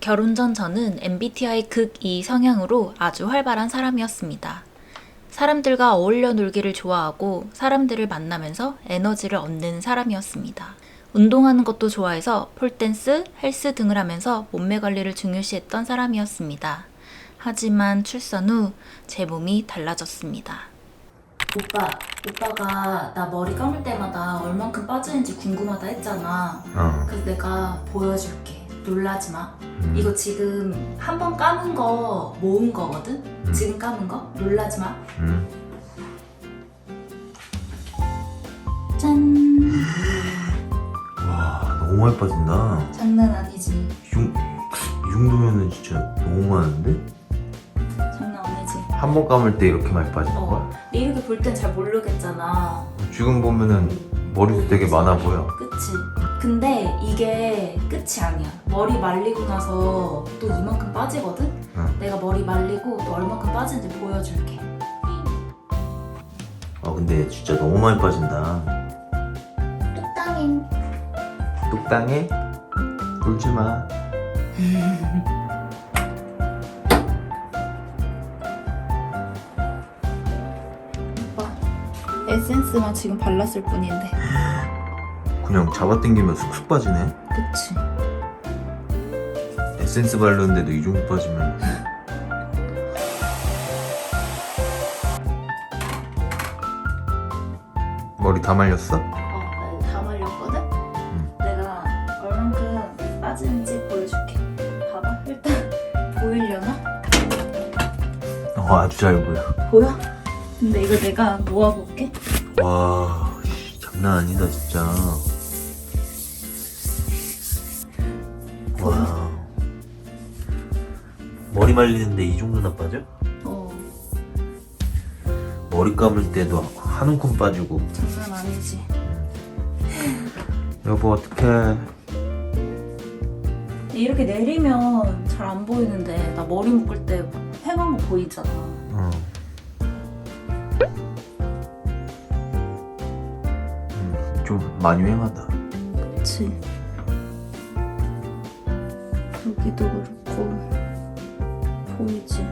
결혼 전 저는 MBTI 극2 성향으로 아주 활발한 사람이었습니다. 사람들과 어울려 놀기를 좋아하고 사람들을 만나면서 에너지를 얻는 사람이었습니다. 운동하는 것도 좋아해서 폴댄스, 헬스 등을 하면서 몸매 관리를 중요시했던 사람이었습니다. 하지만 출산 후 제 몸이 달라졌습니다. 오빠, 오빠가 나 머리 감을 때마다 얼만큼 빠지는지 궁금하다 했잖아. 어. 그래서 내가 보여줄게. 놀라지 마. 음. 이거 지금 한번 감은 거 모은 거거든? 음. 지금 감은 거? 놀라지 마. 음. 짠. 와 너무 많이 빠진다. 장난 아니지. 이, 정- 이 정도면은 진짜 너무 많은데? 장난 아니지. 한 번 감을 때 이렇게 많이 빠지는 어. 거야? 근데 이렇게 볼 땐 잘 모르겠잖아. 지금 보면은 머리도 되게 많아 보여. 그치? 근데 이게 끝이 아니야. 머리 말리고 나서 또 이만큼 빠지거든? 응. 내가 머리 말리고 또 얼만큼 빠지는지 보여줄게. 아 근데 진짜 너무 많이 빠진다. 뚝딱잉. 뚝땅해? 울지 마. 오빠, 에센스만 지금 발랐을 뿐인데. 그냥 잡아당기면 쑥쑥 빠지네. 그치? 에센스 바르는데도 이 정도 빠지면 머리 다 말렸어? 어, 나다 말렸거든? 응. 내가 얼만큼 빠지는지 보여줄게. 봐봐, 일단 보이려나? 어 아주 잘 보여. 보여? 근데 이거 내가 모아볼게. 와 씨, 장난 아니다 진짜. 머리 말리는데 이 정도나 빠져? 어, 머리 감을 때도 한 움큼 빠지고. 장난 아니지. 여보 어떡해? 이렇게 내리면 잘 안 보이는데 나 머리 묶을 때 횡한 거 보이잖아. 어. 음, 좀 많이 휑하다. 그치? 여기도 그렇고 보이지?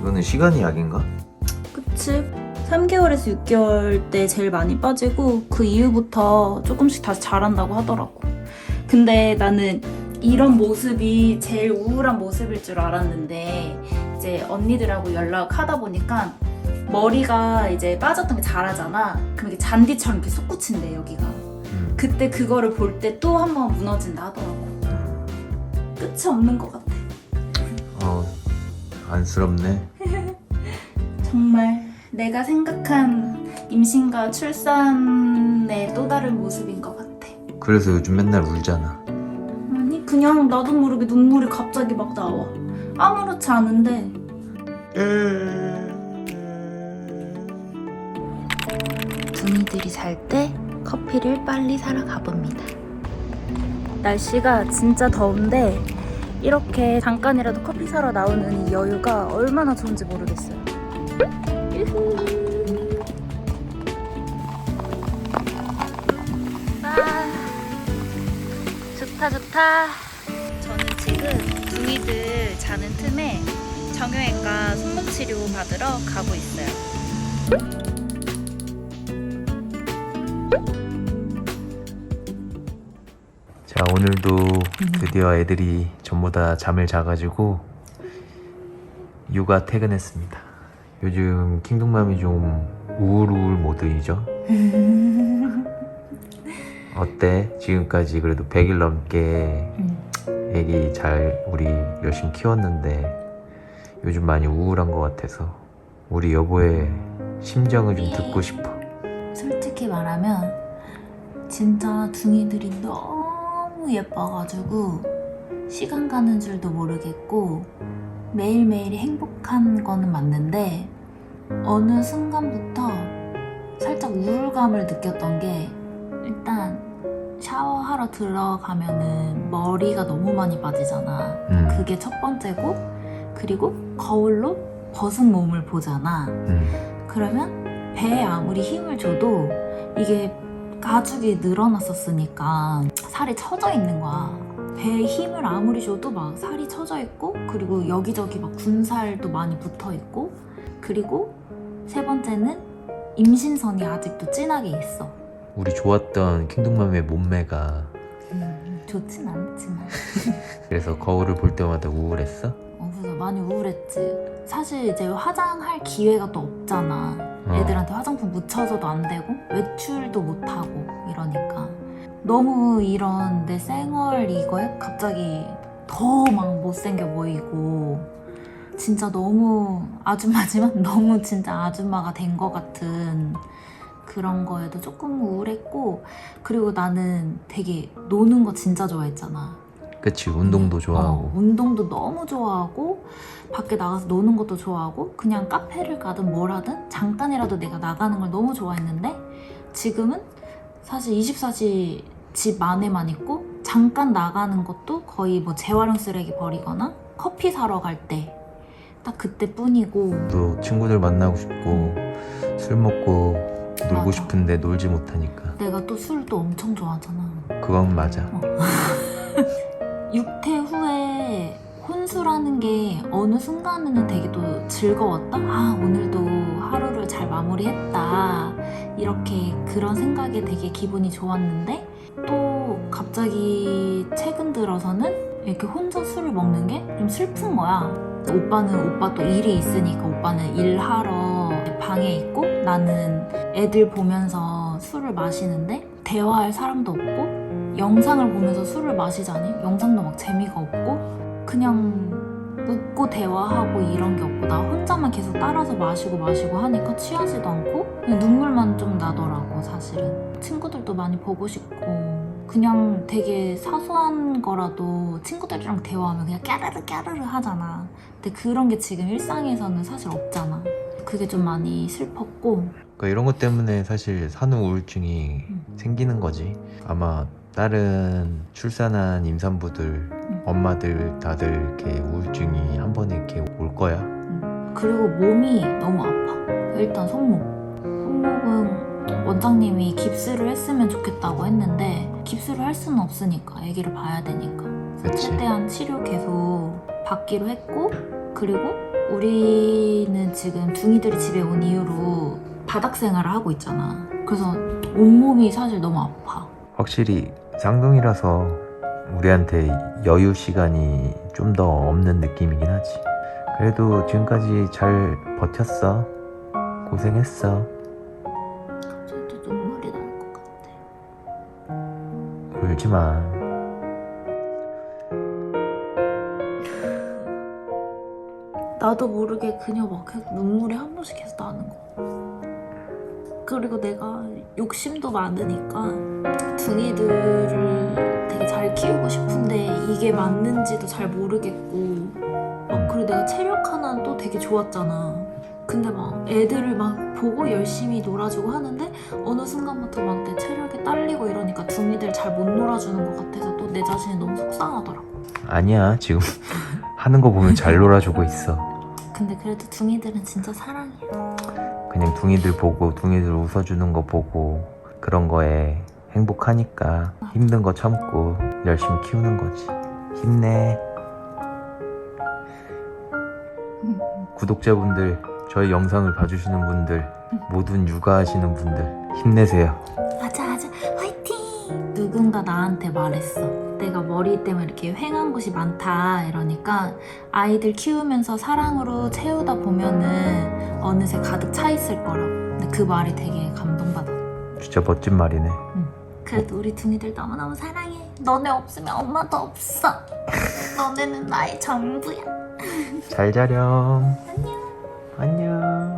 이거는 시간이 약인가? 그치? 3개월에서 6개월 때 제일 많이 빠지고 그 이후부터 조금씩 다시 자란다고 하더라고. 근데 나는 이런 모습이 제일 우울한 모습일 줄 알았는데 이제 언니들하고 연락하다 보니까 머리가 이제 빠졌던 게 자라잖아. 그럼 이게 잔디처럼 이렇게 솟구친대 여기가. 음. 그때 그거를 볼 때 또 한 번 무너진다 하더라고. 음. 끝이 없는 것 같아. 어, 안쓰럽네. 정말 내가 생각한 임신과 출산의 또 다른 모습인 것 같아. 그래서 요즘 맨날 울잖아. 아니 그냥 나도 모르게 눈물이 갑자기 막 나와. 아무렇지 않은데 둥이들이 잘 때 커피를 빨리 사러 가봅니다. 날씨가 진짜 더운데 이렇게 잠깐이라도 커피 사러 나오는 이 여유가 얼마나 좋은지 모르겠어요. 아, 좋다 좋다. 저는 지금 둥이들 자는 틈에 정형외과 손목 치료 받으러 가고 있어요. 오늘도 드디어 애들이 전부 다 잠을 자가지고 육아 퇴근했습니다. 요즘 킹동맘이 좀 우울우울 모드이죠? 어때? 지금까지 그래도 100일 넘게 애기 잘 우리 열심히 키웠는데 요즘 많이 우울한 것 같아서 우리 여보의 심정을 좀 듣고 싶어. 솔직히 말하면 진짜 둥이들이 너무 예뻐가지고 시간 가는 줄도 모르겠고 매일매일이 행복한 거는 맞는데 어느 순간부터 살짝 우울감을 느꼈던 게 일단 샤워하러 들어가면은 머리가 너무 많이 빠지잖아. 음, 그게 첫 번째고 그리고 거울로 벗은 몸을 보잖아. 음, 그러면 배에 아무리 힘을 줘도 이게 가죽이 늘어났었으니까 살이 처져 있는 거야. 배에 힘을 아무리 줘도 막 살이 처져 있고 그리고 여기저기 막 군살도 많이 붙어 있고 그리고 세 번째는 임신선이 아직도 진하게 있어. 우리 좋았던 킹동맘의 몸매가 음, 좋진 않지만. 그래서 거울을 볼 때마다 우울했어? 어, 그래서 많이 우울했지. 사실 이제 화장할 기회가 또 없잖아. 어. 애들한테 화장품 묻혀서도 안 되고 외출도 못 하고 이러니까 너무 이런 내 생얼 이거에 갑자기 더 막 못생겨 보이고 진짜 너무 아줌마지만 너무 진짜 아줌마가 된 것 같은 그런 거에도 조금 우울했고 그리고 나는 되게 노는 거 진짜 좋아했잖아. 그치 운동도 좋아하고 어, 운동도 너무 좋아하고 밖에 나가서 노는 것도 좋아하고 그냥 카페를 가든 뭘 하든 잠깐이라도 내가 나가는 걸 너무 좋아했는데 지금은 사실 24시 집 안에만 있고 잠깐 나가는 것도 거의 뭐 재활용 쓰레기 버리거나 커피 사러 갈 때 딱 그때뿐이고 또 친구들 만나고 싶고 술 먹고 놀고 맞아. 싶은데 놀지 못하니까 내가 또 술도 엄청 좋아하잖아. 그건 맞아 육퇴 후에 혼술하는 게 어느 순간에는 되게 또 즐거웠다? 아, 오늘도 하루를 잘 마무리했다. 이렇게 그런 생각에 되게 기분이 좋았는데, 또 갑자기 최근 들어서는 이렇게 혼자 술을 먹는 게 좀 슬픈 거야. 오빠는 오빠 또 일이 있으니까 오빠는 일하러 방에 있고 나는 애들 보면서 술을 마시는데 대화할 사람도 없고 영상을 보면서 술을 마시자니 영상도 막 재미가 없고 그냥 웃고 대화하고 이런 게 없고 나 혼자만 계속 따라서 마시고 마시고 하니까 취하지도 않고 눈물만 좀 나더라고 사실은. 친구들도 많이 보고 싶고. 그냥 되게 사소한 거라도 친구들이랑 대화하면 그냥 까르르 까르르 하잖아. 근데 그런 게 지금 일상에서는 사실 없잖아. 그게 좀 많이 슬펐고. 그러니까 이런 것 때문에 사실 산후 우울증이 음. 생기는 거지. 아마 다른 출산한 임산부들 엄마들 다들 이렇게 우울증이 한 번에 이렇게 올 거야 그리고 몸이 너무 아파. 일단 손목. 손목은 원장님이 깁스를 했으면 좋겠다고 했는데 깁스를 할 수는 없으니까 아기를 봐야 되니까. 그치. 최대한 치료 계속 받기로 했고 그리고 우리는 지금 둥이들이 집에 온 이후로 바닥 생활을 하고 있잖아. 그래서 온몸이 사실 너무 아파. 확실히 쌍둥이라서 우리한테 여유 시간이 좀 더 없는 느낌이긴 하지 그래도 지금까지 잘 버텼어 고생했어 갑자기 또 눈물이 날 것 같아. 울지 마 나도 모르게 그냥 막 눈물이 한 번씩 계속 나는 거. 그리고 내가 욕심도 많으니까 둥이들 키우고 싶은데 이게 맞는지도 잘 모르겠고 막 그리고 내가 체력 하나는 또 되게 좋았잖아. 근데 막 애들을 막 보고 열심히 놀아주고 하는데 어느 순간부터 막 내 체력이 딸리고 이러니까 둥이들 잘 못 놀아주는 것 같아서 또 내 자신이 너무 속상하더라고. 아니야 지금 하는 거 보면 잘 놀아주고 있어 근데 그래도 둥이들은 진짜 사랑이야. 그냥 둥이들 보고 둥이들 웃어주는 거 보고 그런 거에 행복하니까 힘든 거 참고 열심히 키우는 거지. 힘내. 구독자분들 저희 영상을 봐주시는 분들 모든 육아하시는 분들 힘내세요. 맞아 맞아. 화이팅! 누군가 나한테 말했어. 내가 머리 때문에 이렇게 횡한 곳이 많다 이러니까 아이들 키우면서 사랑으로 채우다 보면은 어느새 가득 차 있을 거라고. 근데 그 말이 되게 감동받아. 진짜 멋진 말이네. 그래도 우리 둥이들 너무너무 사랑해 너네 없으면 엄마도 없어. 너네는 나의 전부야. 잘 자렴. 안녕. 안녕